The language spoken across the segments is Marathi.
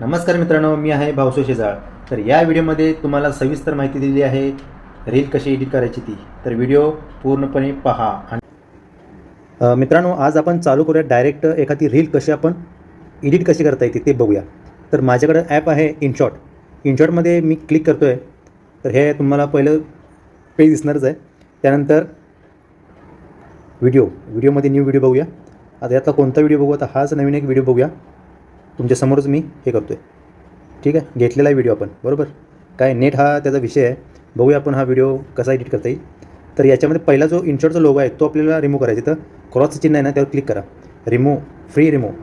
नमस्कार मित्रांनो मी आहे भावसो शेजाळ. तर या व्हिडिओमध्ये तुम्हाला सविस्तर माहिती दिली आहे रील कशी एडिट करायची ती. तर व्हिडिओ पूर्णपणे पहा. आणि मित्रांनो आज आपण चालू करूया डायरेक्ट एखादी रील कशी आपण एडिट कशी करता येते ते बघूया. तर माझ्याकडं ॲप आहे इनशॉट इनशॉटमध्ये मी क्लिक करतो आहे तर हे तुम्हाला पहिलं पेज दिसणारच आहे. त्यानंतर व्हिडिओ व्हिडिओमध्ये न्यू व्हिडिओ बघूया. आता यातला कोणता व्हिडिओ बघू? आता हाच नवीन एक व्हिडिओ बघूया. तुमच्यासमोरच मी हे करतो आहे ठीक आहे? घेतलेला आहे व्हिडिओ आपण. बरोबर? काय नेट हा त्याचा विषय आहे. बघूया आपण हा व्हिडिओ कसा एडिट करता येईल. तर याच्यामध्ये पहिला जो इनशॉटचा लोगो आहे तो आपल्याला रिमूव्ह करायचा तर क्रॉसचं चिन्ह आहे ना त्यावर क्लिक करा. रिमूव्ह फ्री रिमूव्ह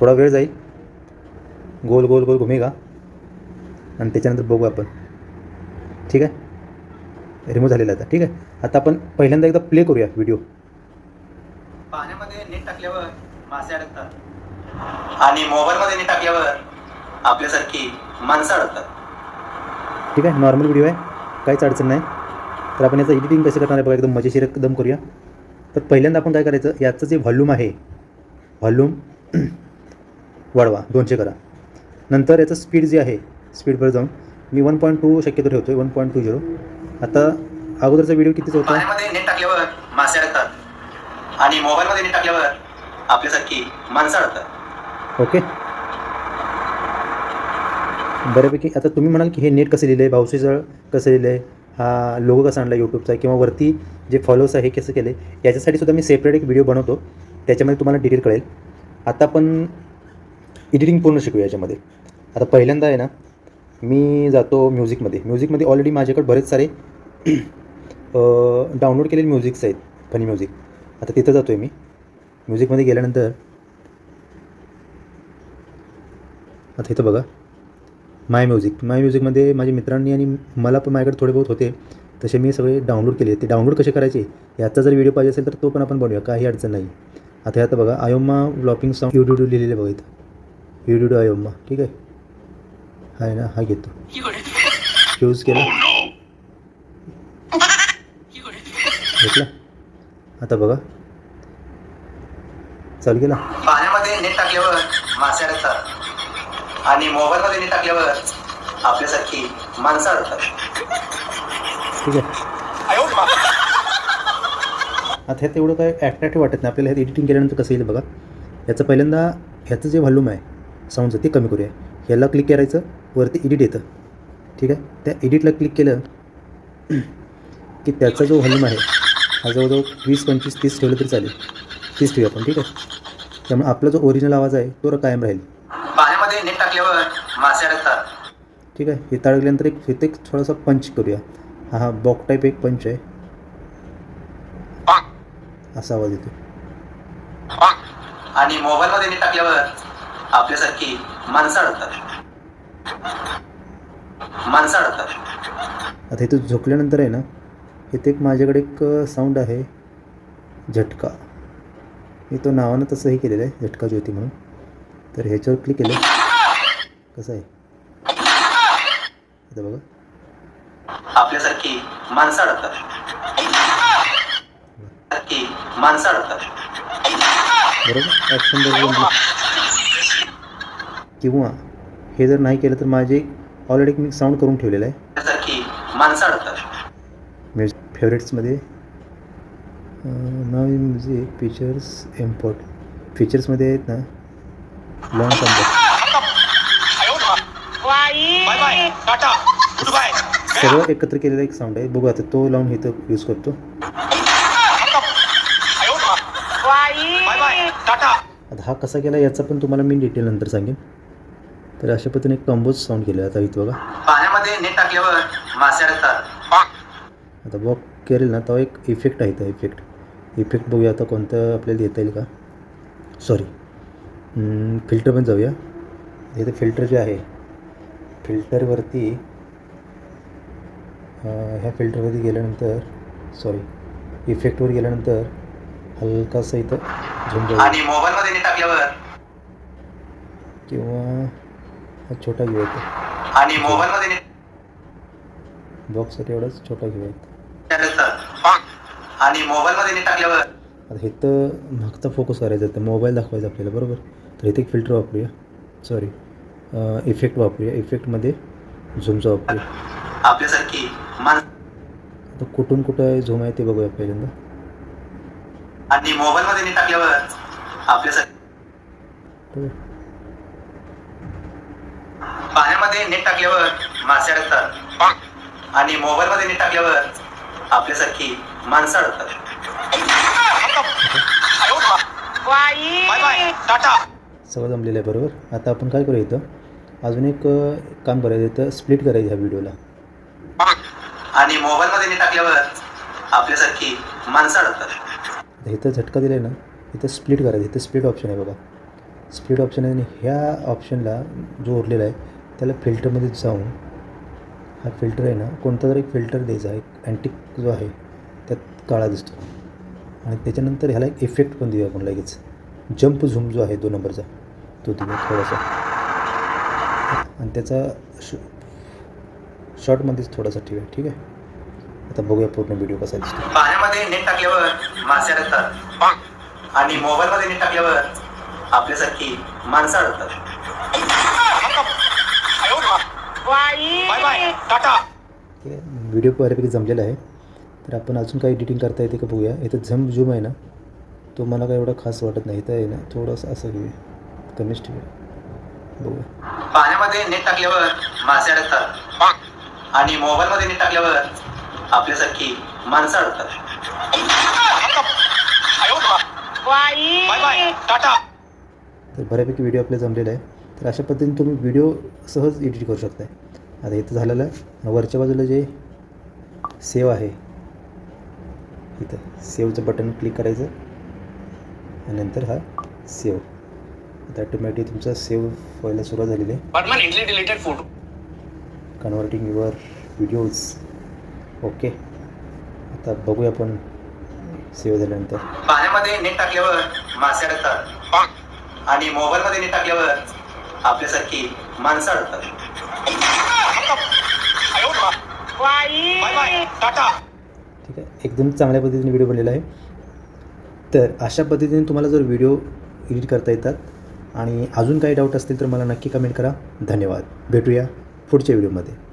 थोडा वेळ जाईल. गोल गोल गोल घुमेगा. आणि त्याच्यानंतर बघू आपण. ठीक आहे? रिमूव्ह झालेला आता. ठीक आहे? आता आपण पहिल्यांदा एकदा प्ले करूया व्हिडिओ. पाण्यामध्ये नेट टाकल्यावर मासे अडकतात. आणि मोबाईलमध्ये नेट टाकल्यावर आपल्यासारखी माणसं अडकतात. ठीक आहे नॉर्मल व्हिडिओ आहे. काहीच अडचण नाही. तर आपण याचं एडिटिंग कसं करणार आहे बघा एकदम मजेशीर एकदम करूया. तर पहिल्यांदा आपण काय करायचं याचं जे व्हॉल्यूम आहे व्हॉल्यूम वाढवा दोनशे करा. नंतर याचं स्पीड जे आहे स्पीडवर जाऊन मी वन पॉईंट टू शक्यतो ठेवतो आहे वन पॉईंट टू झिरो आता अगोदरचा व्हिडिओ कितीचा होता? नेट टाकल्यावर मासे अडकतात. आणि मोबाईलमध्ये नेट टाकल्यावर आपल्यासारखी माणसं अडकतात. ओके? बऱ्यापैकी आता तुम्ही म्हणाल की हे नेट कसं लिहिलं आहे भाऊशी कसं लिहिलं आहे हा लोगो कसा आणला यूट्यूबचा किंवा वरती जे फॉलोअर्स आहे हे कसं केलं आहे याच्यासाठी सुद्धा मी सेपरेट एक व्हिडिओ बनवतो. त्याच्यामध्ये तुम्हाला डिटेल कळेल. आता आपण एडिटिंग पूर्ण शिकू याच्यामध्ये. आता पहिल्यांदा आहे ना मी जातो म्युझिकमध्ये म्युझिकमध्ये ऑलरेडी माझ्याकडे बरेच सारे डाउनलोड केलेले म्युझिक्स आहेत फनी म्युझिक आता तिथं जातो आहे मी. म्युझिकमध्ये गेल्यानंतर आता इथं बघा. माय म्युझिक माय म्युझिकमध्ये माझ्या मित्रांनी आणि मला पण माझ्याकडे थोडे बहुत होते. तसे मी सगळे डाउनलोड केले. ते डाउनलोड कसे करायचे? याचा जर व्हिडिओ पाहिजे असेल तर तो पण आपण बनवूया. काही अडचण नाही. आता हे आता बघा. आयोमा ब्लॉकिंग सॉन्ग युट्यूब लिहिलेलं बघा इथं. युट्यूब आयोमा. ठीक आहे? हा आहे ना हा घेतो चूज केला? घेतला? आता बघा. चालू केला? पाण्यामध्ये नेट टाकल्यावर मासे अडकतात. आणि मोबाईलमध्ये नेट टाकल्यावर आपल्यासारखी माणसं ठीक आहे. आता ह्यात एवढं काय ॲट्रॅक्टिव्ह वाटत नाही. आपल्याला ह्यात एडिटिंग केल्यानंतर कसं येईल बघा. याचं पहिल्यांदा ह्याचं जे व्हॉल्यूम आहे साऊंडचं ते कमी करूया. ह्याला क्लिक करायचं वरती एडिट येतं. ठीक आहे? त्या एडिटला क्लिक केलं की त्याचा जो व्हॉल्यूम आहे हा जवळजवळ वीस पंचवीस तीस ठेवलं तरी चालेल. तीस ठेवूया आपण ठीक आहे? त्यामुळे आपला जो ओरिजिनल आवाज आहे तो कायम राहील. पाण्यामध्ये मासे अडकतात ठीक आहे हे ताळगल्यानंतर एक इथे एक थोडासा पंच करूया. हा हा बॉक टाईप एक पंच आहे. असा आवाज येतो आणि मोबाईलमध्ये नेट टाकल्यावर आपल्यासारखी माणसं अडकतात माणसं अडकतात आता इथं झोकल्यानंतर आहे ना इथे एक माझ्याकडे एक साऊंड आहे. झटका. मी तो नावानं तसंही केलेलं आहे झटका ज्योती म्हणून. तर ह्याच्यावर क्लिक केलं. कसं आहे? आता बघा. आपल्यासारखी माणसं अडकतात. माणसं अडकतात. बरोबर? ॲक्शन बरोबर किंवा हे जर नाही केलं तर माझे ऑलरेडी मी साऊंड करून ठेवलेलं आहे. माणसं अडकतात. म्युझिक फेवरेट्समध्ये नाव म्युझिक फीचर्स इम्पॉर्ट फीचर्समध्ये आहेत ना long compact bye bye tata. Goodbye सगळं एकत्र केलेला एक साऊंड आहे. बघू आता तो लावून इथं यूज करतो. Bye bye tata. आता हा कसा केला याचा पण तुम्हाला मी डिटेल नंतर सांगेन. तर अशा पद्धतीने एक कंबोज साऊंड केलं आता इथं बघा. पाण्यामध्ये नेट टाकल्यावर मासे अडकतात. आता वॉक करेल ना तो एक इफेक्ट आहे तो इफेक्ट इफेक्ट बघूया आता कोणतं आपल्याला देता येईल का. सॉरी फिल्टर पण जाऊया. इथे फिल्टर जे आहे फिल्टरवरती ह्या फिल्टरवरती गेल्यानंतर सॉरी इफेक्टवर गेल्यानंतर हलकासा इथं जाऊया आणि मोबाईलमध्ये नेट टाकल्यावर? किंवा हा छोटा घेऊया इथं. आणि मोबाईलमध्ये बॉक्ससाठी एवढाच छोटा इथं. अडकतात आणि मोबाईलमध्ये टाकल्यावर? आता तर मागचा फोकस करायचा तर मोबाईल दाखवायचा आपल्याला बरोबर? तर इथे एक फिल्टर वापरूया. सॉरी इफेक्ट वापरूया. इफेक्टमध्ये झूमचा वापरूया. आपल्यासारखी माणसं आता कुठून कुठं आहे झूम आहे ते बघूया पहिल्यांदा. आणि मोबाईल मध्ये नीट टाकल्यावर आपल्यासारखी तर पाण्यामध्ये नेट टाकल्यावर मासे अडकतात. आणि मोबाईल मध्ये नेट टाकल्यावर आपल्यासारखी माणसं अडकतात. Bye bye. टाटा. सगळं जमलेलं आहे बरोबर? आता आपण काय करूया इथं? अजून एक काम करायचं इथं स्प्लिट करायचं ह्या व्हिडिओला आणि मोबाईल मध्ये नेट टाकल्यावर आपल्यासारखी माणसं अडकतात. इथं झटका दिला आहे ना इथं स्प्लिट करायचं इथं स्प्लिट ऑप्शन आहे बघा. स्प्लिट ऑप्शन आहे आणि ह्या ऑप्शनला जो उरलेला आहे त्याला फिल्टरमध्ये जाऊन हा फिल्टर आहे ना कोणता तरी एक फिल्टर द्यायचा आहे अँटिक जो आहे त्यात काळा दिसतो. आणि त्याच्यानंतर ह्याला एक इफेक्ट पण देऊया आपण लगेच. जम्प झूम जो आहे दोन नंबरचा तो देऊया थोडासा. आणि त्याचा श शॉर्टमध्येच थोडासा ठेवूया ठीक आहे? आता बघूया पूर्ण व्हिडिओ कसा दिसतो. पाण्यामध्ये नेट टाकल्यावर मासे अडकतात आणि मोबाईल मध्ये नेट टाकल्यावर आपल्यासारखी माणसं अडकतात बाय बाय. टाटा. ठीक आहे व्हिडिओ बऱ्यापैकी जमलेला आहे. तर आपण अजून काही एडिटिंग करता येते का बघूया. इथं झम झूम आहे ना तो मला काही एवढा खास वाटत नाही. इथं आहे ना थोडंसं असं घेऊया. कमीच ठेवूया. पाण्यामध्ये नेट टाकल्यावर मासे अडकतात. आणि मोबाईल मध्ये नेट टाकल्यावर आपल्यासारखी माणसं अडकतात. तर बऱ्यापैकी व्हिडिओ आपले जमलेला आहे तर अशा पद्धतीने तुम्ही व्हिडिओ सहज एडिट करू शकताय. आता इथं झालेलं आहे. वरच्या बाजूला जे सेव आहे इथं सेवचं बटन क्लिक करायचं. आणि नंतर हा सेव आता ॲटोमॅटिक तुमचा सेव व्हायला सुरुवात झालेली आहे. Permanently deleted photo converting your videos okay आता बघूया आपण सेव झाल्यानंतर. पाण्यामध्ये नेट टाकल्यावर मासे अडकतात. आणि मोबाईल मध्ये नेट टाकल्यावर आपल्यासारखी माणसं अडकतात. बाय बाय टाटा ठीक आहे. एकदम चांगल्या पद्धतीने व्हिडिओ बनलेला आहे. तर अशा पद्धतीने तुम्हाला जर व्हिडिओ एडिट करता येतात आणि अजून काही डाऊट असतील तर मला नक्की कमेंट करा. धन्यवाद. भेटूया पुढच्या व्हिडिओमध्ये